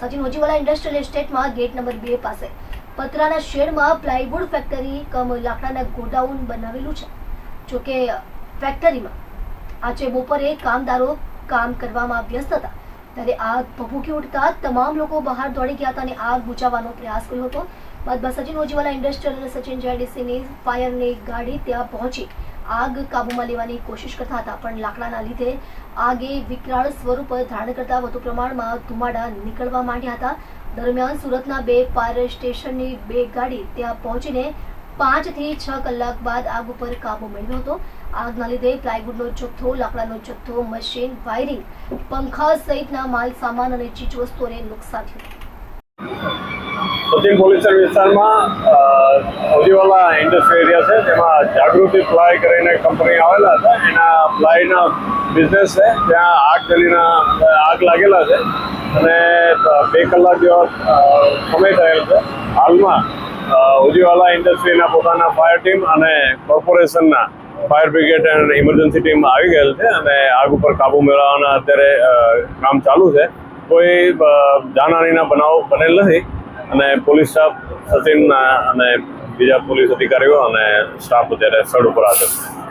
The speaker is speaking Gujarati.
સચિન ઓજીવાલા ઇન્ડસ્ટ્રીયલ એસ્ટેટમાં ગેટ નંબર બે પાસે. પતરાના શેડમાં પ્લાયવુડ ફેક્ટરી કમ લાકડાના ગોડાઉન બનાવેલું છે. જોકે ફેક્ટરીમાં આજે બપોરે કામદારો કામ કરવામાં વ્યસ્ત હતા. ત્યારે આગ ભભૂકી ઉઠતા તમામ લોકો બહાર દોડી ગયા હતા અને આગ બુજાવવાનો પ્રયાસ કર્યો હતો. બાદમાં સચિન હોજીવાલા ઇન્ડસ્ટ્રીયલ સચિન જેડીસીની ફાયરની ગાડી ત્યાં પહોંચી. આગ કાબૂમાં લેવાની કોશિશ કરતા હતા, પણ લાકડાના લીધે આગે વિકરાળ સ્વરૂપ ધારણ કરતા વધુ પ્રમાણમાં ધુમાડા નીકળવા માંડ્યા હતા. દરમિયાન સુરતના બે ફાયર સ્ટેશનની બે ગાડી ત્યાં પહોંચીને પાંચથી છ કલાક બાદ આગ ઉપર કાબુ મેળવ્યો હતો. આગના લીધે પ્લાયવુડનો જથ્થો, લાકડાનો જથ્થો, મશીન, વાયરિંગ, પંખા સહિતના માલ સામાન અને ચીજવસ્તુઓને નુકસાન થયું. સચિન પોલીસર વિસ્તારમાં અવજીવાલા ઇન્ડસ્ટ્રી એરિયા છે તેમાં જાગૃતિ ફ્લાય કરીને કંપની આવેલા હતા. એના ફ્લાયના બિઝનેસ છે, ત્યાં આગ જલીના આગ લાગેલા છે. અને બે કલાક જેવા સમય થયેલ છે. હાલમાં ઉજીવાલા ઇન્ડસ્ટ્રીના પોતાના ફાયર ટીમ અને કોર્પોરેશનના fire brigade and emergency team આવી ગયેલ છે અને આગ ઉપર કાબુ મેળવવાના અત્યારે કામ ચાલુ છે. કોઈ જાનહાનિના બનાવ બનેલ નથી. અને પોલીસ સ્ટાફ સચિન, અને બીજા પોલીસ અધિકારીઓ અને સ્ટાફ અત્યારે સ્થળ ઉપર હાજર છે.